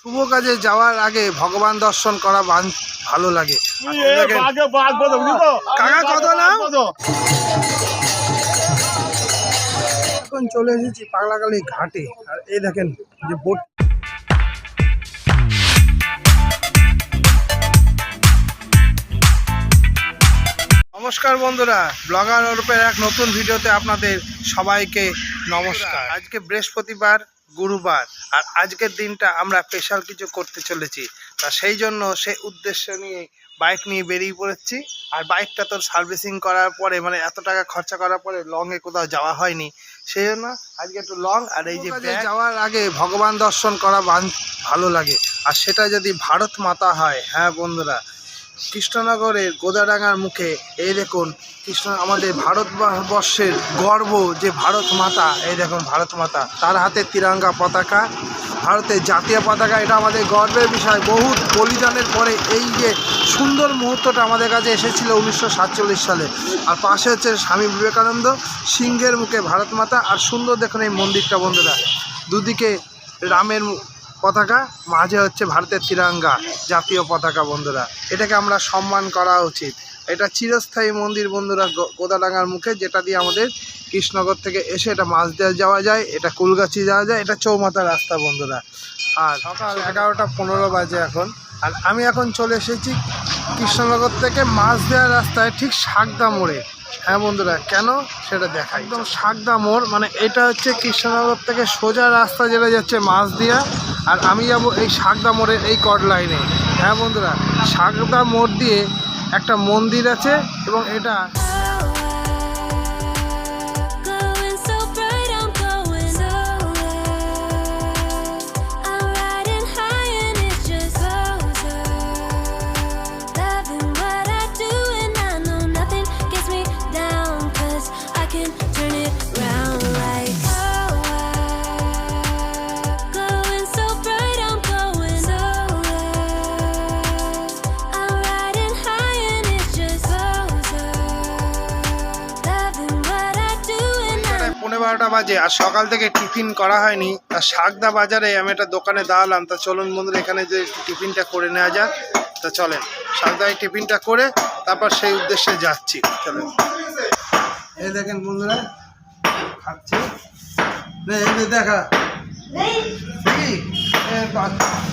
শুভ কাজে যাওয়ার আগে ভগবান দর্শন করা ভালো লাগে। কাকা কত নাম? এখন চলে এসেছি পাগলাকালী ঘাটে। আর এই দেখেন যে বোট নমস্কার বন্ধুরা ব্লগার ওরূপের এক নতুন ভিডিওতে আপনাদের সবাইকে নমস্কার। আজকে বৃহস্পতিবার গুরুবার। আর আজকের দিনটা আমরা স্পেশাল কিছু করতে চলেছি। তা সেই জন্য সে উদ্দেশ্য নিয়ে বাইক নিয়ে বেরিয়ে পড়েছি। আর বাইকটা তোর সার্ভিসিং করার পরে মানে এত টাকা খরচা করার পরে লংয়ে কোথাও যাওয়া হয়নি। সেই জন্য আজকে একটু লং আর এই যে যাওয়ার আগে ভগবান দর্শন করা ভালো লাগে। আর সেটা যদি ভারত মাতা হয় হ্যাঁ বন্ধুরা কৃষ্ণনগরের গোদাডাঙ্গার মুখে। এই দেখুন, কৃষ্ণ, আমাদের ভারতবর্ষের গর্ব যে ভারত মাতা, এই দেখুন ভারত মাতা। তার হাতে তিরঙ্গা পতাকা, ভারতের জাতীয় পতাকা, এটা আমাদের গর্বের বিষয়। বহু বলিদানের পরে এই যে সুন্দর মুহূর্তটা আমাদের কাছে এসেছিল উনিশশো সাতচল্লিশ সালে। আর পাশে হচ্ছে স্বামী বিবেকানন্দ, সিংহের মুখে ভারত মাতা, আর সুন্দর দেখুন এই মন্দিরটা বন্ধুরা। দুদিকে রামের পতাকা মাঝে হচ্ছে ভারতের তিরঙ্গা জাতীয় পতাকা বন্ধুরা। এটাকে আমরা সম্মান করা উচিত। এটা চিরস্থায়ী মন্দির বন্ধুরা গোদাডাঙ্গার মুখে যেটা দিয়ে আমাদের কৃষ্ণনগর থেকে এসে এটা মাছ দেওয়া যাওয়া যায় এটা কুলগাছি যাওয়া যায় এটা চৌমাথা রাস্তা বন্ধুরা। আর সকাল এগারোটা পনেরো বাজে এখন। আর আমি এখন চলে এসেছি কৃষ্ণনগর থেকে মাছ দেওয়ার রাস্তায় ঠিক শাকদা মোড়ে। হ্যাঁ বন্ধুরা কেন? সেটা দেখা একদম। শাকদা মোড় মানে এটা হচ্ছে কৃষ্ণনগর থেকে সোজা রাস্তা যেটা যাচ্ছে মাছ দিয়া। আর আমি যাব এই শাকদা মোড়ের এই কট লাইনে। হ্যাঁ বন্ধুরা, শাকদা মোড় দিয়ে একটা মন্দির আছে এবং এটা বাজে আর সকাল থেকে টিফিন করা হয়নি। তা শাকদা বাজারে আমি একটা দোকানে দাঁড়ালাম। তা চলুন বন্ধুরা, এখানে যে টিফিনটা করে নেওয়া যাক, তা চলেন। শাকদায় টিফিনটা করে তারপর সেই উদ্দেশ্যে যাচ্ছি। চলেন। এই দেখেন বন্ধুরা, খাচ্ছি। দেখা।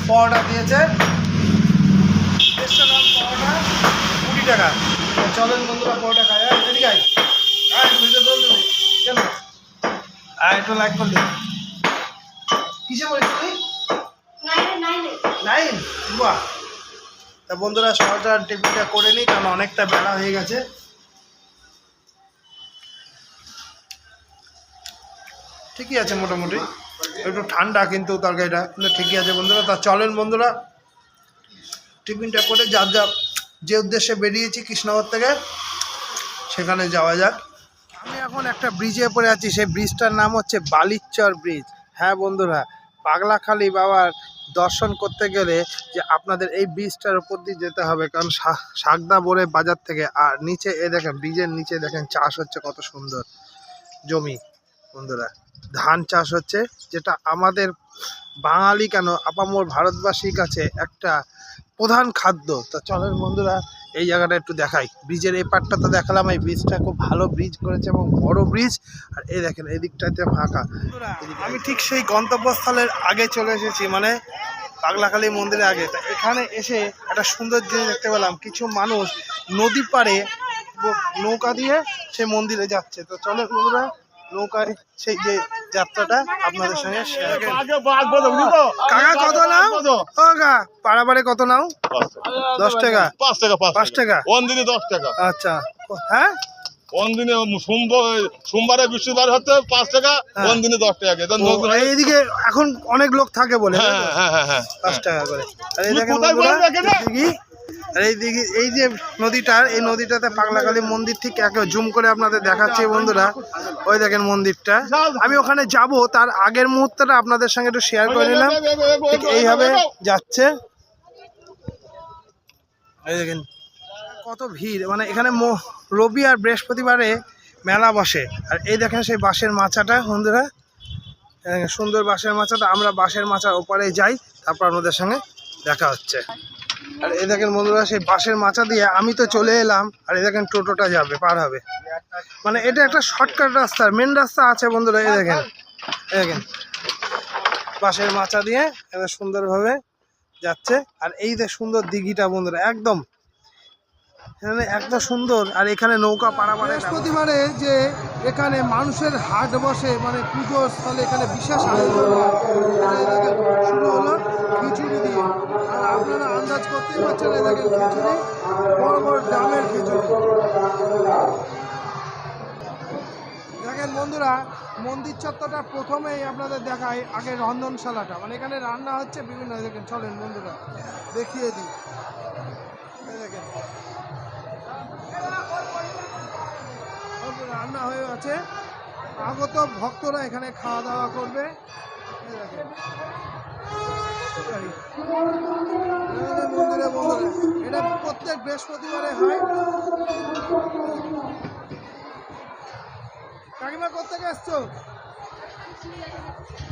পরোটা দিয়েছে। কুড়ি টাকা। চলেন বন্ধুরা, পরোটা খাই। হ্যাঁ এদিকে আয়। আয়, বুঝতে পারলি? কেন আয় একটু লাইক করলি কিসে পড়িস তুই? নাইন বাহ। তা বন্ধুরা সকালটা টিফিনটা করে নিই কারণ অনেকটা বেলা হয়ে গেছে। ঠিকই আছে মোটামুটি। একটু ঠান্ডা কিন্তু তরকারিটা কিন্তু ঠিকই আছে বন্ধুরা। তা চলেন বন্ধুরা টিফিনটা করে যার যা যে উদ্দেশ্যে বেরিয়েছি কৃষ্ণনগর থেকে সেখানে যাওয়া যাক। এখন একটা ব্রিজে পড়ে আছি, সেই ব্রিজটার নাম হচ্ছে বালিচর ব্রিজ হ্যাঁ বন্ধুরা, পাগলাখালী বাবার দর্শন করতে গেলে যে আপনাদের এই ব্রিজটার উপর দিয়ে যেতে হবে, কারণ শাকদা বোরে বাজার থেকে, আর নিচে এ দেখেন ব্রিজের নিচে দেখেন, চাষ হচ্ছে কত সুন্দর জমি। বন্ধুরা, ধান চাষ হচ্ছে, যেটা আমাদের বাঙালি কেন আপামোর ভারতবাসীর কাছে একটা প্রধান খাদ্য। তা চলেন বন্ধুরা এই জায়গাটা একটু দেখাই। ব্রিজের এই পার্টটা তো দেখালাম এই ব্রিজটা খুব ভালো ব্রিজ করেছে এবং বড় ব্রিজ। আর এই দেখেন এদিকটাতে ফাঁকা। আমি ঠিক সেই গন্তব্যস্থলের আগে চলে এসেছি মানে পাগলাখালী মন্দিরের আগে। তা এখানে এসে একটা সুন্দর জিনিস দেখতে পেলাম কিছু মানুষ নদী পাড়ে নৌকা দিয়ে সে মন্দিরে যাচ্ছে। তো চলে বন্ধুরা নৌকায় সেই যে যাত্রাটা আপনাদের সঙ্গে শেয়ার করি। আগে বাঘ বলো বুঝলি তো? কাকা কত নাও? ও কাকা পাড়াবাড়ি কত নাও? দশ টাকা? পাঁচ টাকা পাঁচ টাকা? দিনে দশ টাকা। আচ্ছা। হ্যাঁ? কোন দিনে সোমবার সোমবারে বৃহস্পতিবার হচ্ছে পাঁচ টাকা হ্যাঁ। কোন দিনে দশ টাকা এইদিকে এখন অনেক লোক থাকে বলে হ্যাঁ হ্যাঁ হ্যাঁ হ্যাঁ পাঁচ টাকা করে। আর এই দিকে এই যে নদীটার এই নদীটাতে পাগলাকালী মন্দির ঠিক একে জুম করে আপনাদের দেখাচ্ছি বন্ধুরা। ওই দেখেন মন্দিরটা। আমি ওখানে যাব, তার আগের মুহূর্তটা আপনাদের সঙ্গে একটু শেয়ার করে নিলাম। ঠিক এইভাবে যাচ্ছে। এই দেখেন, কত ভিড়। মানে এখানে রবি আর বৃহস্পতিবারে মেলা বসে। আর এই দেখেন সেই বাঁশের মাচাটা, বন্ধুরা। সুন্দর বাঁশের মাচাটা। আমরা বাঁশের মাচার ওপারে যাই, তারপর আপনাদের সঙ্গে দেখা হচ্ছে। আর এই দেখেন বন্ধুরা, সেই বাঁশের মাচা দিয়ে আমি তো চলে এলাম, আর এই দেখেন টোটোটা যাবে, পার হবে। মানে এটা একটা শর্টকাট রাস্তা মেন রাস্তা আছে বন্ধুরা, এই দেখেন এই দেখেন। বাঁশের মাচা দিয়ে এবার সুন্দরভাবে যাচ্ছে, আর এই যে সুন্দর দিঘিটা বন্ধুরা, একদম। এখানে এত সুন্দর, আর এখানে নৌকা পারাপারে বৃহস্পতিবারে যে এখানে মানুষের হাট বসে মানে পুজোর স্থলে এখানে বিশেষ আয়োজন এটা শুরু হলো খিচুড়ি দিয়ে। আর আপনারা আন্দাজ করতেই পারছেন এই দেখেন খিচুড়ি, বড় বড় ডামের খিচুড়ি। দেখেন বন্ধুরা, মন্দির চত্বরটা প্রথমেই আপনাদের দেখায় আগে রন্ধনশালাটা। মানে এখানে রান্না হচ্ছে বিভিন্ন, দেখেন, চলেন বন্ধুরা, দেখিয়ে দিই। দেখেন। রান্না হয়ে আছে আগত ভক্তরা এখানে খাওয়া দাওয়া করবে। দেখেন। এই মন্দিরে এটা প্রত্যেক বৃহস্পতিবারে হয়। কাকিমা কোথেকে আসছো?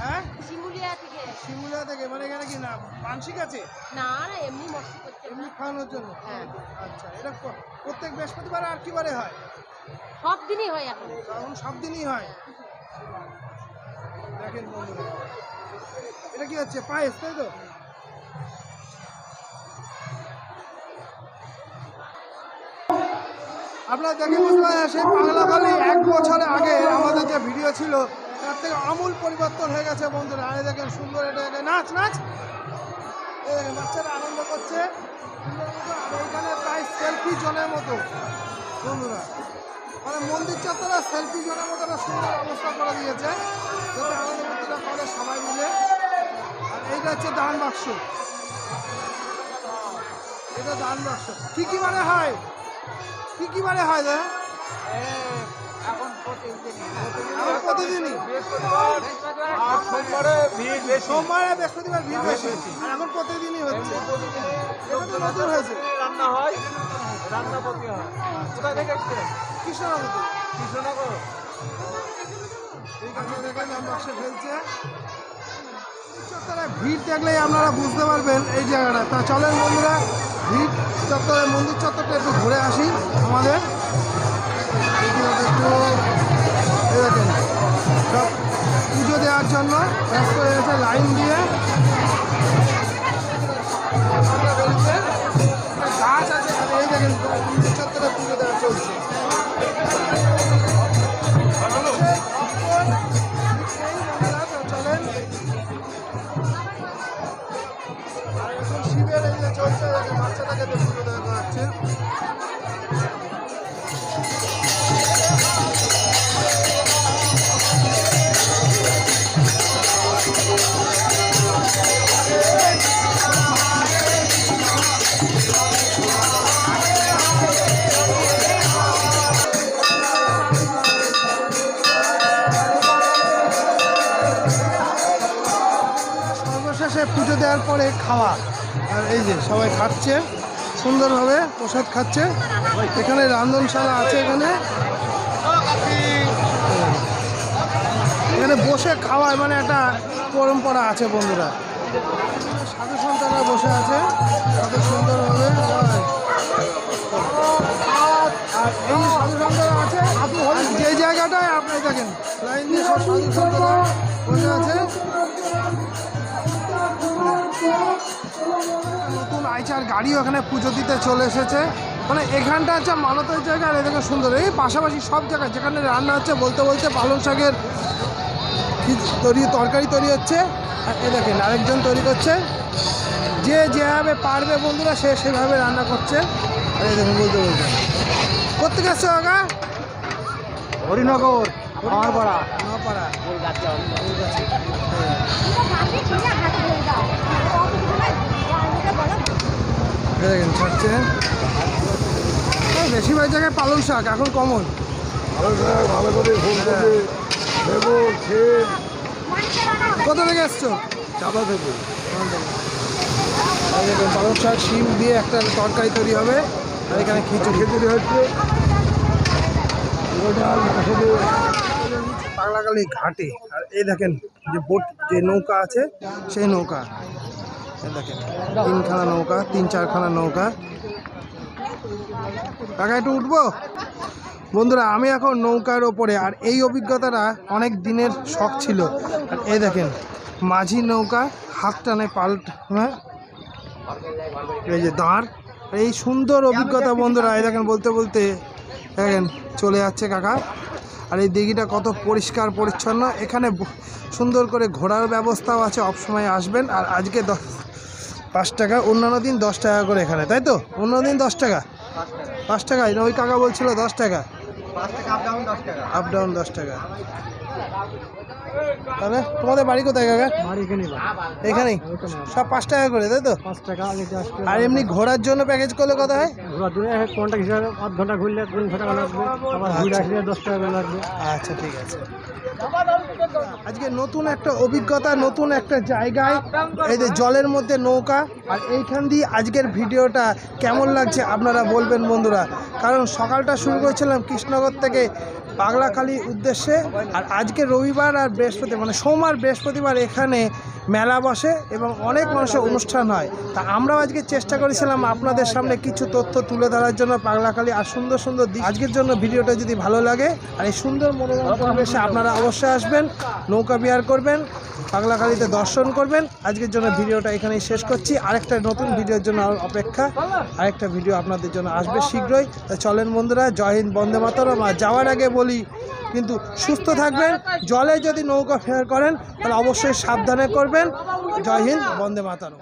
হ্যাঁ? শিমুলিয়া থেকে। শিমুলিয়া থেকে মানে এখানে কি না মানসিক আছে? না না এমনি মস্তি এমনি খাওয়ানোর জন্য? হ্যাঁ। আচ্ছা এটা প্রত্যেক বৃহস্পতিবার আর কি বারে হয়? সব দিনই হয় এখন। এখন সব দিনই হয়। দেখেন বন্ধুরা এটা কি হচ্ছে? পায়েস, তাই তো? আপনারা দেখে বুঝতে সেই বাংলাখালি এক বছর আগে আমাদের যে ভিডিও ছিল, তার থেকে আমূল পরিবর্তন হয়ে গেছে বন্ধুরা। আরে দেখেন সুন্দর এটা দেখেন নাচ নাচ। বাচ্চারা আনন্দ করছে। আর এখানে প্রায় সেলফি জোনের মতো, বন্ধুরা। মানে মন্দির চত্বরে সেলফি জোনের মতো একটা সুন্দর অবস্থা করে দিয়েছে। যাতে আনন্দ মূর্তিটা করে সবাই মিলে আর এইটা হচ্ছে দান বাক্স। এটা দান বাক্স। কি কি মানে হয়? কি কি মানে হয় দাদা? এখন প্রতিদিনই। সোমবারে বৃহস্পতিবার ভিড় বেশি। আর এখন প্রতিদিনই হচ্ছে। এটা তো নতুন হয়েছে। রান্না হয়। রান্নাপতি হয়। কোথায় থেকে চত্বরে ভিড় দেখলেই আপনারা বুঝতে পারবেন এই জায়গাটা। তা চলেন বন্ধুরা, ভিড় চত্বরে, মন্দির চত্বরটা একটু ঘুরে আসি আমাদের। একটু পুজো দেওয়ার জন্য ব্যস্ত হয়ে গেছে লাইন দিয়ে। দেওয়ার পরে খাওয়া। আর এই যে সবাই খাচ্ছে, সুন্দরভাবে প্রসাদ খাচ্ছে। এখানে রান্ধনশালা আছে এখানে। এখানে বসে খাওয়ায় মানে একটা পরম্পরা আছে বন্ধুরা। সাধু সন্তানরা বসে আছে কত সুন্দরভাবে যে সাধু জায়গাটায় আপনি দেখেন, লাইন দিয়ে সব সাধু সন্তানরা বসে আছে। নতুন আইচার গাড়িও এখানে পুজো দিতে চলে এসেছে। মানে এখানটা হচ্ছে মানতের জায়গা আর এদিকে সুন্দর। এই পাশাপাশি সব জায়গায় যেখানে রান্না হচ্ছে বলতে বলতে পালং শাকের তৈরি তরকারি তৈরি হচ্ছে। আর এ দেখেন আরেকজন তৈরি করছে। যে যেভাবে পারবে বন্ধুরা সে সেভাবে রান্না করছে। আর এই দেখুন বলতে বলতে। কোথেকে এসছো কাকা? হরিনগর আমার পাড়া নপাড়া ফুলগাছি। এই দেখেন ছাড়ছে বেশিরভাগ জায়গায় পালং শাক এখন কমন। ভালো করে ক্ষীর কোথা থেকে এসছো? চাঁদা থেকে। পালং শাক শিম দিয়ে একটা তরকারি তৈরি হবে আর এখানে খিচুড়ি। খিচুড়ি হচ্ছে। মাংস ঘাটে আর এই দেখেন যে বোট যে নৌকা আছে সেই নৌকা। দেখেন। তিনখানা নৌকা তিন চারখানা নৌকা। কাকা একটু উঠবো? বন্ধুরা আমি এখন নৌকার ওপরে আর এই অভিজ্ঞতাটা অনেক দিনের শখ ছিল। আর এই দেখেন মাঝি নৌকা হাত টানে পাল্ট হ্যাঁ? এই যে দাঁড়। আর এই সুন্দর অভিজ্ঞতা বন্ধুরা এই দেখেন বলতে বলতে দেখেন চলে যাচ্ছে কাকা। আর এই দিঘিটা কত পরিষ্কার পরিচ্ছন্ন। এখানে সুন্দর করে ঘোরার ব্যবস্থাও আছে অবসময় আসবেন। আর আজকে দশ পাঁচ টাকা অন্যান্য দিন দশ টাকা করে এখানে তাই তো? অন্য দিন দশ টাকা। পাঁচ টাকা ওই কাকা বলছিল দশ টাকা। আপ ডাউন দশ টাকা। তাহলে তোমাদের বাড়ি কোথায় কাকা? এখানেই সব পাঁচ টাকা করে তাই তো? পাঁচ টাকা আর এমনি ঘোরার জন্য প্যাকেজ করলে কত হয়? ঘোরা দূরে ঘণ্টা হিসাবে আধ ঘণ্টা ঘুরলে তিনশো টাকা লাগবে। আবার ঘুরে আসলে দশ টাকা লাগবে। আচ্ছা ঠিক আছে। আজকে নতুন একটা অভিজ্ঞতা নতুন একটা জায়গায় এই যে জলের মধ্যে নৌকা আর এইখান দিয়ে আজকের ভিডিওটা কেমন লাগছে আপনারা বলবেন বন্ধুরা। কারণ সকালটা শুরু করেছিলাম কৃষ্ণনগর থেকে পাগলাখালি উদ্দেশ্যে আর আজকে রবিবার আর বৃহস্পতিবার মানে সোমবার বৃহস্পতিবার এখানে মেলা বসে এবং অনেক মানুষের অনুষ্ঠান হয়। তা আমরাও আজকে চেষ্টা করেছিলাম আপনাদের সামনে কিছু তথ্য তুলে ধরার জন্য পাগলাখালি আর সুন্দর সুন্দর আজকের জন্য ভিডিওটা যদি ভালো লাগে আর এই সুন্দর মনোরম পরিবেশে আপনারা অবশ্যই আসবেন, নৌকা বিহার করবেন, পাগলাখালিতে দর্শন করবেন। আজকের জন্য ভিডিওটা এখানেই শেষ করছি। আরেকটা নতুন ভিডিওর জন্য অপেক্ষা। আরেকটা ভিডিও আপনাদের জন্য আসবে শীঘ্রই। চলেন বন্ধুরা, জয় হিন্দ, বন্দে মাতরম। আর যাওয়ার আগে বলি কিন্তু সুস্থ থাকবেন, জলে যদি নৌকা ফেয়ার করেন, তাহলে অবশ্যই সাবধানে করবেন। জয় হিন্দ, বন্দে মাতরম।